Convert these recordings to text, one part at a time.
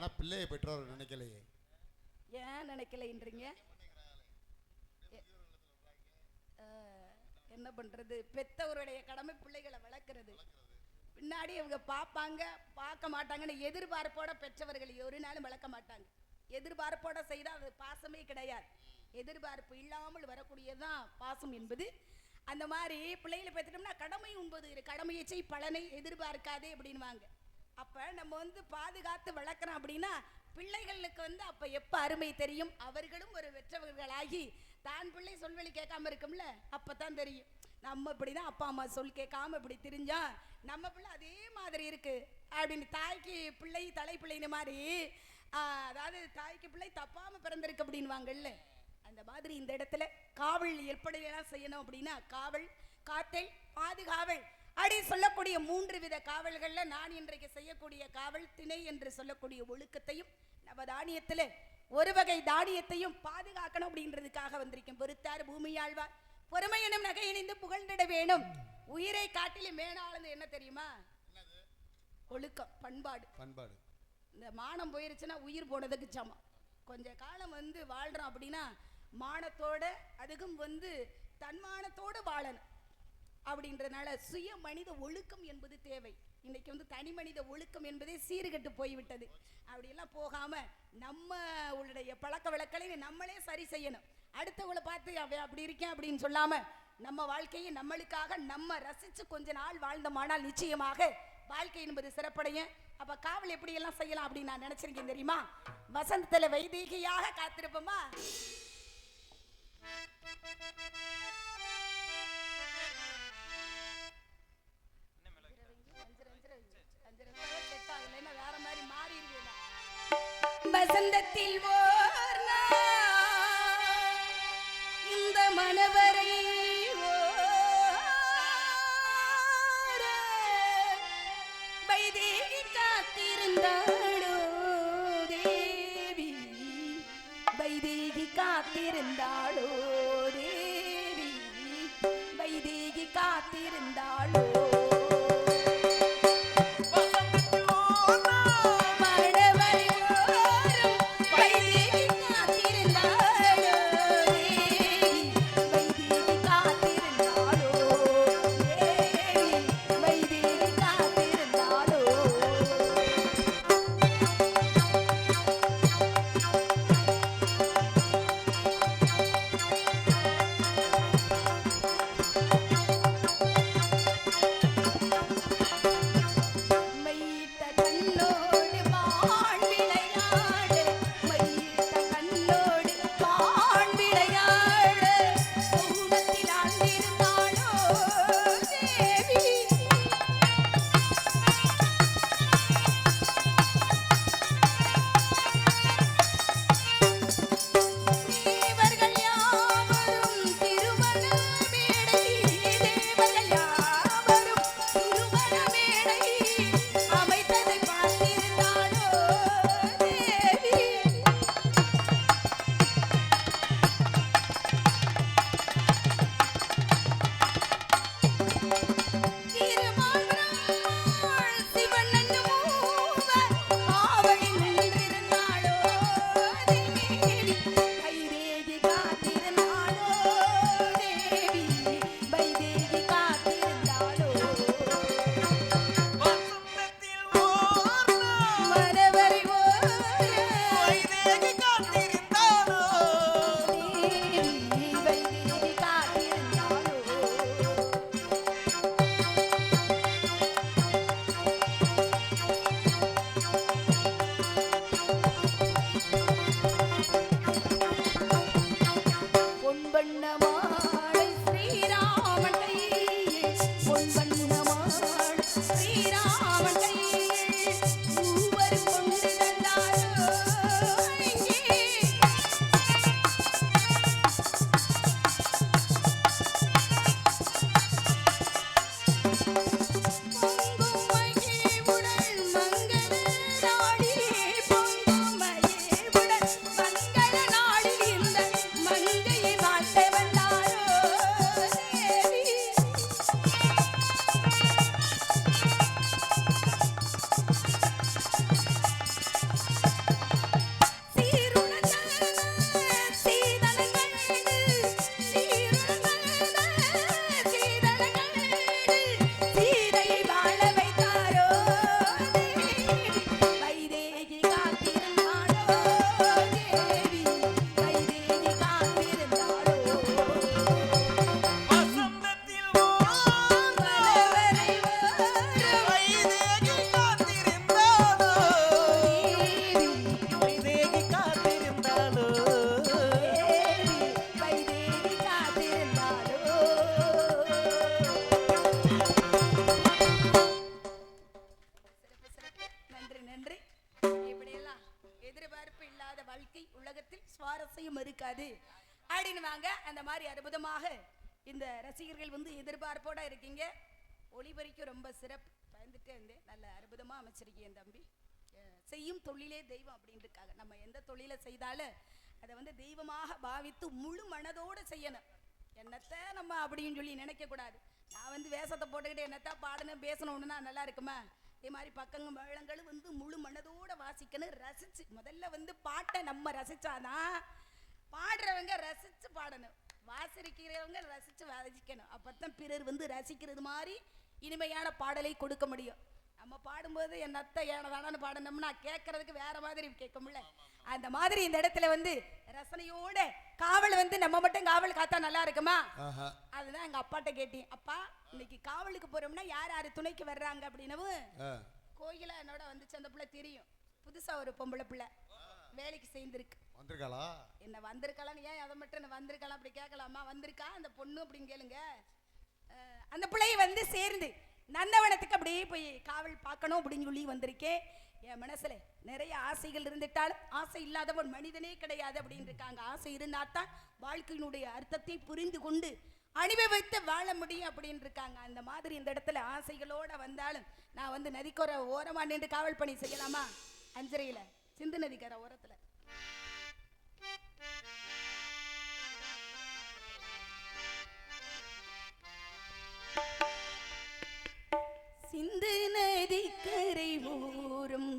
ஆனா பிள்ளையை பெற்றோர் நினைக்கலையே. ஏன் நினைக்கலைன்றீங்க? எ- என்ன பண்றது? பெத்தவருடைய கடமை பிள்ளைகளை வளர்க்கறது. பின்னாடி இவங்க பார்ப்பாங்க பார்க்க மாட்டாங்கன்னு எதிர்பார்ப்போட பெற்றவர்கள் ஒரு நாளும் வளர்க்க மாட்டாங்க. எதிர்பார்ப்போட செய்தால் அது பாசமே கிடையாது. எதிர்பார்ப்பு இல்லாமல் வரக்கூடியதுதான் பாசம் என்பது. அந்த மாதிரி பிள்ளைகளை பெற்றுட்டோம்னா கடமை உண்பது இரு கடமையை செய் பலனை எதிர்பார்க்காதே அப்படின்வாங்க அப்ப நம்ம வந்து பாதுகாத்து வளர்க்குறோம் அப்படின்னா பிள்ளைகளுக்கு வந்து அப்ப எப்ப அருமை தெரியும்? அவர்களும் ஒரு வெற்றவர்களாகி தான் பிள்ளை சொல்வெளி கேட்காம இருக்கும்ல? அப்பதான் தெரியும். நம்ம இப்படிதான் அப்பா அம்மா சொல் கேட்காம இப்படி தெரிஞ்சா நம்ம பிள்ளை அதே மாதிரி இருக்கு. அப்படின்னு தாய்க்கு பிள்ளை தலை பிள்ளைன்னு மாதிரி ஆஹ், அதாவது தாய்க்கு பிள்ளை தப்பாம பிறந்திருக்கு அப்படின்வாங்கல்ல அந்த மாதிரி இந்த இடத்துல காவல் எப்படியெல்லாம் செய்யணும் அப்படின்னா காவல் காத்தல் பாதுகாவல். அப்படி சொல்லக்கூடிய மூன்று வித காவல்கள்ல நான் இன்றைக்கு செய்யக்கூடிய காவல் திணை என்று சொல்லக்கூடிய ஒழுக்கத்தையும் நம்ம தானியத்துல ஒரு வகை தானியத்தையும் பாதுகாக்கணும் அப்படின்றதுக்காக வந்திருக்கேன். பொறுத்தார் பூமியாழ்வார். பொறுமை எனும் நகை இணைந்து புகழ்ந்திட வேணும். உயிரை காட்டிலும் மேலானது என்ன தெரியுமா? ஒழுக்கம் பண்பாடு. பண்பாடு. இந்த மானம் போயிருச்சுன்னா உயிர் போனதுக்கு சமம். கொஞ்ச காலம் வந்து வாழ்றோம் அப்படின்னா மானத்தோட அதுக்கும் வந்து தன்மானத்தோட வாழணும். அப்படின்றதுனால சுய மனித ஒழுக்கம் என்பது தேவை. இன்னைக்கு வந்து தனி மனித ஒழுக்கம் என்பதே சீர்கட்டு போய்விட்டது. அப்படியெல்லாம் போகாம நம்ம உடைய பழக்க வழக்கலை நம்மளே சரி செய்யணும். அடுத்தவங்களை பார்த்து அவ அப்படி இருக்கேன் அப்படின்னு சொல்லாம நம்ம வாழ்க்கையை நம்மளுக்காக நம்ம ரசிச்சு கொஞ்ச நாள் வாழ்ந்தோமானால் நிச்சயமாக வாழ்க்கை என்பது சிறப்படைய அப்ப காவல் எப்படி எல்லாம் செய்யலாம் அப்படின்னு நான் நினைச்சிருக்கேன் தெரியுமா? வசந்தத்துல வைதீகியாக காத்திருப்போமா? வசந்தத்தில் ஓர் இந்த மனவரை வரைக்கும் ரொம்ப சிறப்பு பயந்துட்டே இருந்தேன். நல்ல அற்புதமா அமைச்சிருக்கேன் தம்பி. செய்யும் தொழிலே தெய்வம் அப்படின்றக்காக நம்ம எந்த தொழிலை செய்தாலும் அதை வந்து தெய்வமாக பாவித்து முழு மனதோடு செய்யணும். என்னத்தை நம்ம அப்படின்னு சொல்லி நினைக்கக்கூடாது. நான் வந்து வேஷத்தை போட்டுக்கிட்டு என்னத்த பாடணும் பேசணும்னா நல்லா இருக்குமா? இதே மாதிரி பக்கங்க மேளங்களும் வந்து முழு மனதோட வாசிக்கணும் ரசிச்சு. முதல்ல வந்து பாட்டை நம்ம ரசிச்சாதான் பாடுறவங்க ரசிச்சு பாடணும். வாசிக்கிறவங்க ரசிச்சு வாசிக்கணும். அப்போ தான் பிறர் வந்து ரசிக்கிறது மாதிரி இனிமையான பாடலை கொடுக்க முடியும். நம்ம பாடும்போது என் அத்தை ஏனதானு பாடணும்னா கேட்கறதுக்கு வேற மாதிரி கேட்கும்ல. அந்த மாதிரி இந்த இடத்துல வந்து ரசனையோட காவல் வந்து நம்ம மட்டும் காவல் காத்தா நல்லா இருக்குமா? அதுதான் எங்க அப்பாட்ட கேட்டேன். அப்பா இன்னைக்கு காவலுக்கு போறோம்னா யார் யார் துணைக்கு வர்றாங்க அப்படின்னவும். கோயிலா என்னோட வந்துச்சு அந்த பிள்ளை தெரியும். புதுசா ஒரு பொம்பளை பிள்ளை. வேலைக்கு சேர்ந்துருக்கு. வந்திருக்காளா? என்ன வந்திருக்கலாம்னு ஏன் அதை மட்டும் என்ன வந்திருக்கலாம் அப்படி கேட்கலாமா? வந்திருக்கா அந்த பொண்ணு அப்படின்னு கேளுங்க. அந்த பிள்ளைய வந்து சேர்ந்து நந்தவனத்துக்கு அப்படியே போய் காவல் பார்க்கணும் அப்படின்னு சொல்லி வந்திருக்கேன் என் மனசுல நிறைய ஆசைகள் இருந்துட்டாலும் ஆசை இல்லாதவன் மனிதனே கிடையாது அப்படின்னு இருக்காங்க. ஆசை இருந்தா தான் வாழ்க்கையினுடைய அர்த்தத்தை புரிந்து கொண்டு அனுபவித்து வாழ முடியும் அப்படின்னு இருக்காங்க. அந்த மாதிரி இந்த இடத்துல ஆசைகளோட வந்தாலும் நான் வந்து நதிக்கரை ஓரமா நின்று காவல் பணி செய்யலாமா? அஞ்சரையில் சிந்து நதிக்கரை ஓரத்துல. சிந்து நதிக்கரை ஓரம்.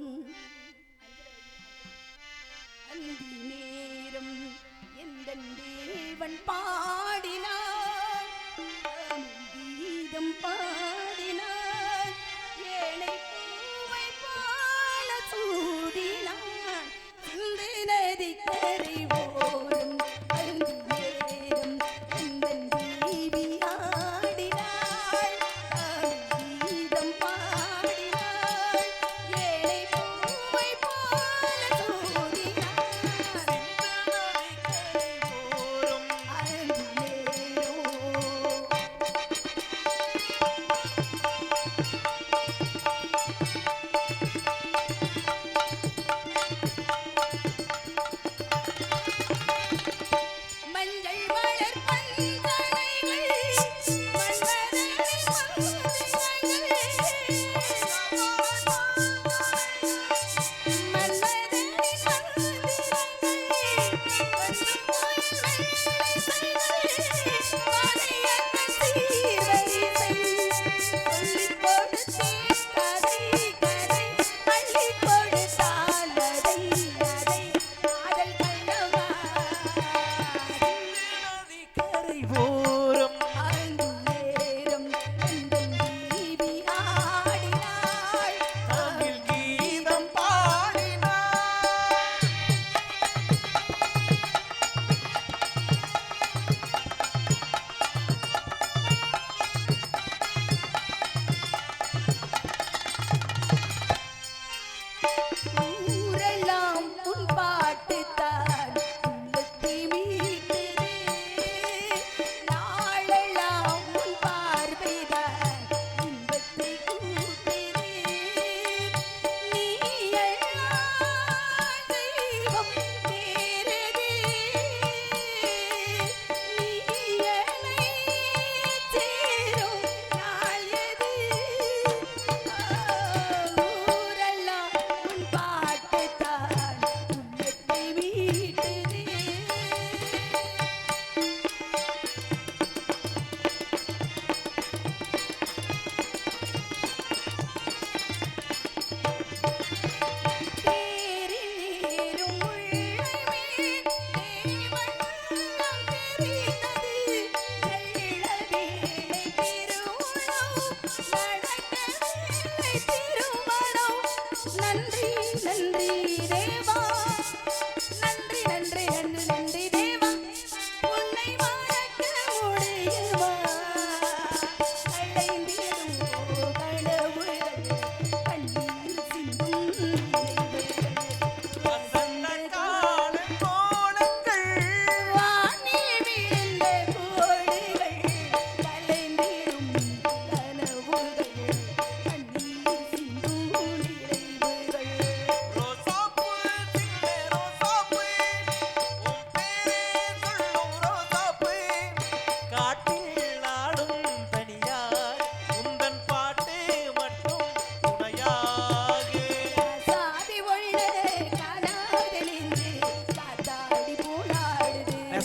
அந்தி நேரம் எந்த தேவன் பாடினார்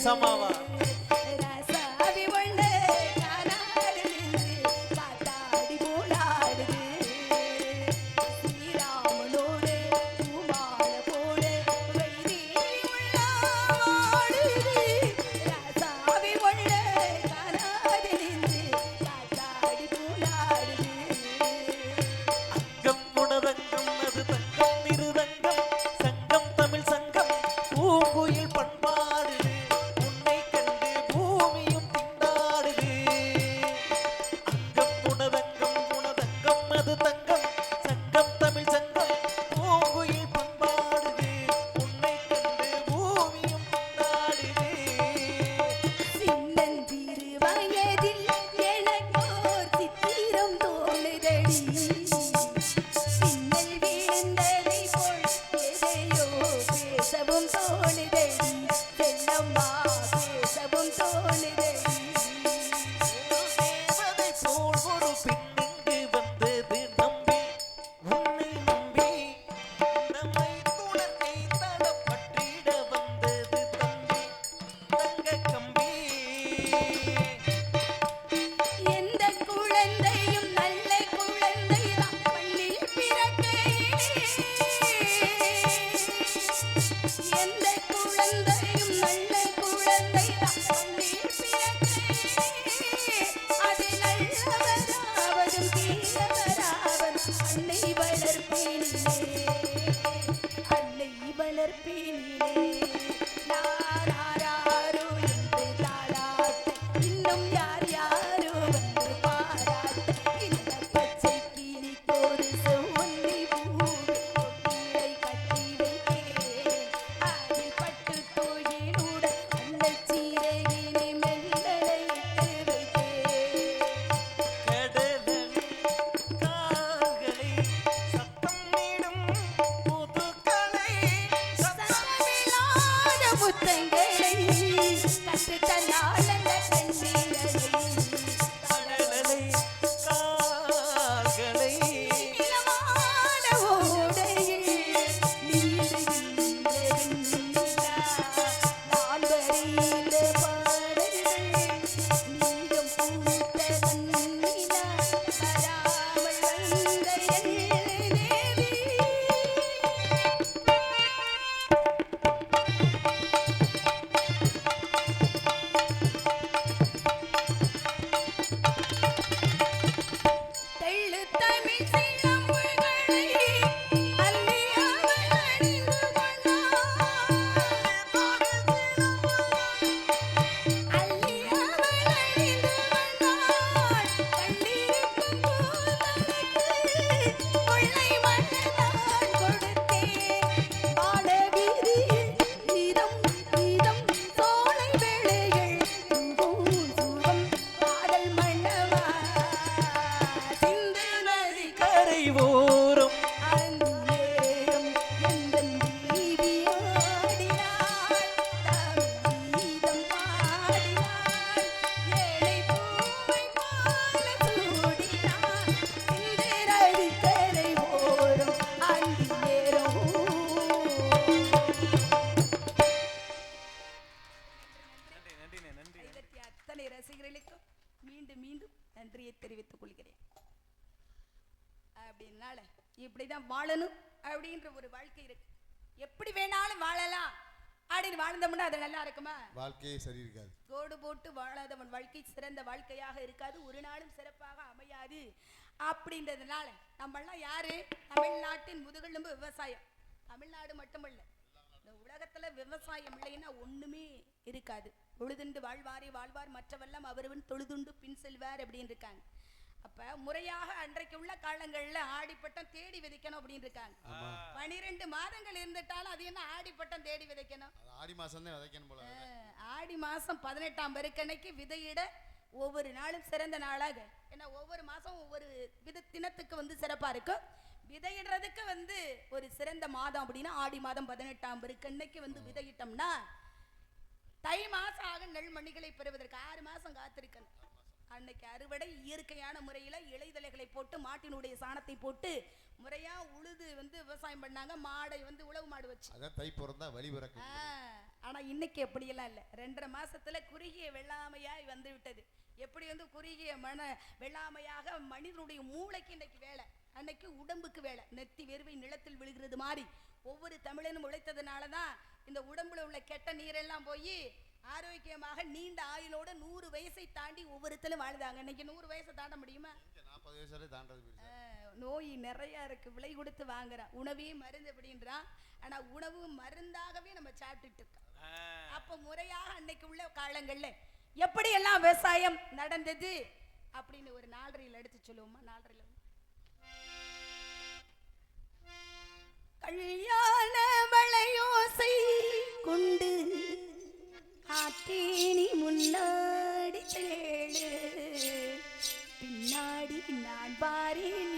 समावा Thank you. வாழ்க்கையே சரி இருக்காது கோடு போட்டு வாழாதவன் வாழ்க்கை சிறந்த வாழ்க்கையாக இருக்காது ஒரு நாளும் சிறப்பாக அமையாது. அப்படின்றதுனால நம்மெல்லாம் யாரு? தமிழ்நாட்டின் முதுகெலும்பு விவசாயம். தமிழ்நாடு மட்டுமல்ல இந்த உலகத்துல விவசாயம் இல்லைன்னா ஒண்ணுமே இருக்காது. பொழுதுண்டு வாழ்வாரே வாழ்வார் மற்றவெல்லாம் அவருவன் தொழுதுண்டு பின் செல்வார் அப்படின்னு இருக்காங்க. அப்ப முறையாக அன்றைக்கு உள்ள காலங்கள்ல ஆடிப்பட்டம் தேடி விதைக்கணும் அப்படின்னு இருக்காங்க. பனிரெண்டு மாதங்கள் இருந்துட்டாலும் அது என்ன ஆடிப்பட்டம் தேடி விதைக்கணும்? ஆடி மாசம் தான் விதைக்கணும் போல ஆடி மாசம் பதினெட்டாம் பெருக்கன்னைக்கு விதையிட ஒவ்வொரு நாளும் சிறந்த நாளாக. ஏன்னா ஒவ்வொரு மாசம் ஒவ்வொரு வித தினத்துக்கு வந்து சிறப்பா இருக்கும் விதையிடுறதுக்கு வந்து ஒரு சிறந்த மாதம் அப்படின்னா ஆடி மாதம் பதினெட்டாம் பெருக்கன்னைக்கு வந்து விதையிட்டோம்னா தை மாசம் ஆக நெல் மணிகளை பெறுவதற்கு ஆறு மாசம் காத்திருக்கணும். அன்னைக்கு அறுவடை இயற்கையான முறையில இலைதலைகளை போட்டு மாட்டினுடைய சாணத்தை போட்டு முறையா உழுது வந்து விவசாயம் பண்ணாங்க. மாடை வந்து உழவு மாடு வச்சு. அதான் தை பிறந்தா வழி ஆ, ஆனா இன்னைக்கு அப்படியெல்லாம் இல்லை. ரெண்டரை மாசத்துல குறுகிய வெள்ளாமையாய் வந்து விட்டது எப்படி வந்து குறுகிய மன வெள்ளாமையாக மனிதனுடைய மூளைக்கு இன்னைக்கு வேலை? அன்னைக்கு உடம்புக்கு வேலை. நெத்தி வெறுவை நிலத்தில் விழுகிறது மாதிரி. ஒவ்வொரு தமிழனும் உழைத்ததுனால தான் இந்த உடம்புல உள்ள கெட்ட நீரெல்லாம் போய் ஆரோக்கியமாக நீண்ட ஆயுளோட நூறு வயசை தாண்டி ஒவ்வொருத்தரும் வாழுதாங்க இன்னைக்கு நூறு வயசை தாண்ட முடியுமா? நாற்பது வயசு தாண்டது நோய் நிறைய இருக்கு விலை கொடுத்து வாங்குறான் உணவே மருந்து அப்படின்றான் ஆனா உணவு மருந்தாகவே நம்ம சாப்பிட்டுட்டு இருக்கோம் அப்ப முறையாக அன்னைக்கு உள்ள காலங்கள்ல எப்படி எல்லாம் விவசாயம் நடந்தது அப்படின்னு ஒரு நாலரையில் எடுத்து சொல்லுவோமா? நாலரையில் கல்யாண வளையோசை கொண்டு ஆத்தேனி முன்னாடி சேழு பின்னாடி நான் பாரின்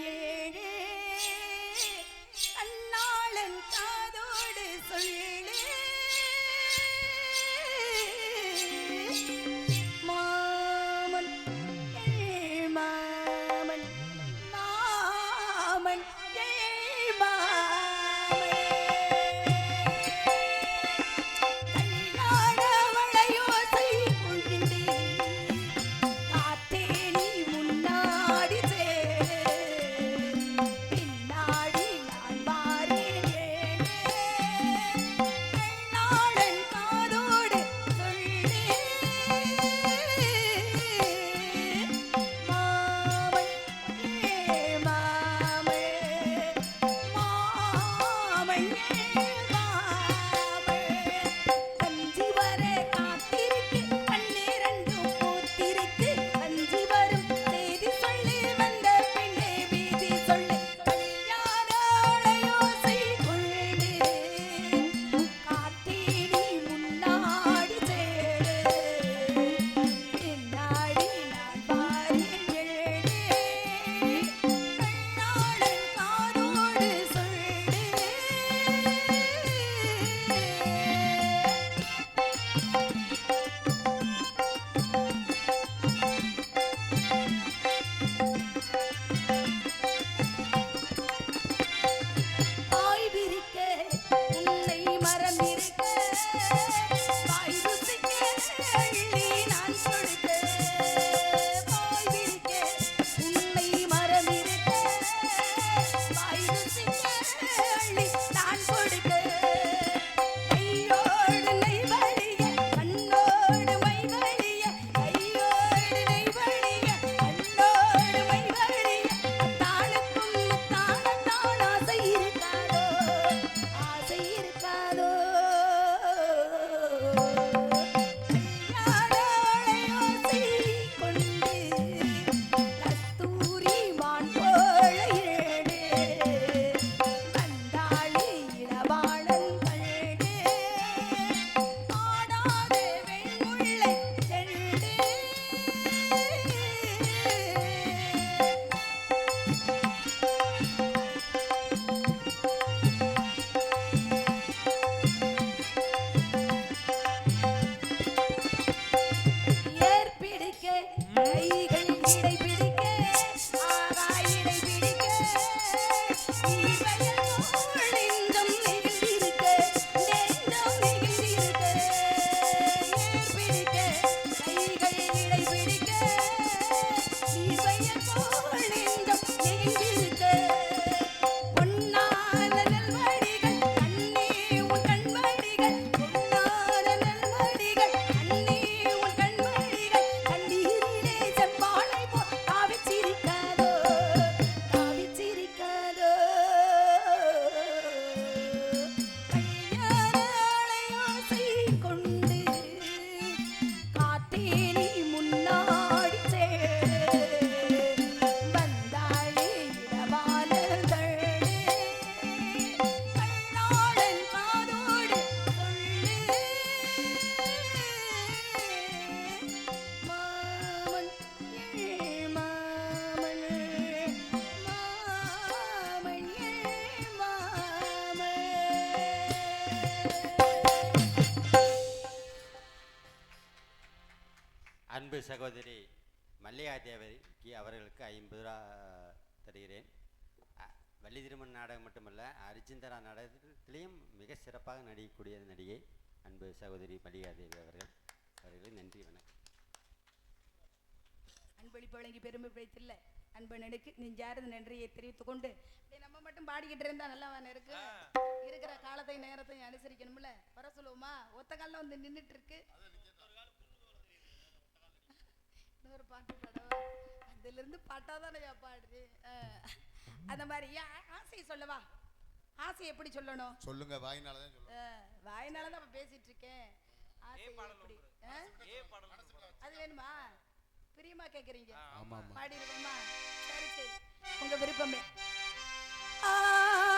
நடிக்கக்கூடிய நடிகை அன்பு சகோதரி மல்லிகாதேவி அவர்கள். அவர்களை நன்றி வணக்கம். அன்பளிப்பு வழங்கி பெருமை பிடித்தில்ல அன்பனனுக்கு நெஞ்சார்ந்த நன்றியை தெரிவித்துக் கொண்டு நம்ம மட்டும் பாடிக்கிட்டு இருந்தா நல்லா இருக்கு? இருக்கிற காலத்தை நேரத்தையும் அனுசரிக்கணும்ல? வர சொல்லுவோமா? ஒத்த காலில் வந்து நின்றுட்டு இருக்கு இன்னொரு பாட்டு பாடவா? அதுல இருந்து பாட்டாதானே அஹ், அந்த மாதிரி ஏன் ஆசையை சொல்லவா? ஆசை எப்படி சொல்லணும்? சொல்லுங்க வாயினால தான் சொல்லுங்க வாயினால தான் பேசிட்டு இருக்கேன் ஆசை எப்படி? அது வேணுமா? பிரியமா கேக்குறீங்க? ஆமா ஆமா பாடிடுவோமா? சரி சரி. உங்க விருப்பமே. பாடல்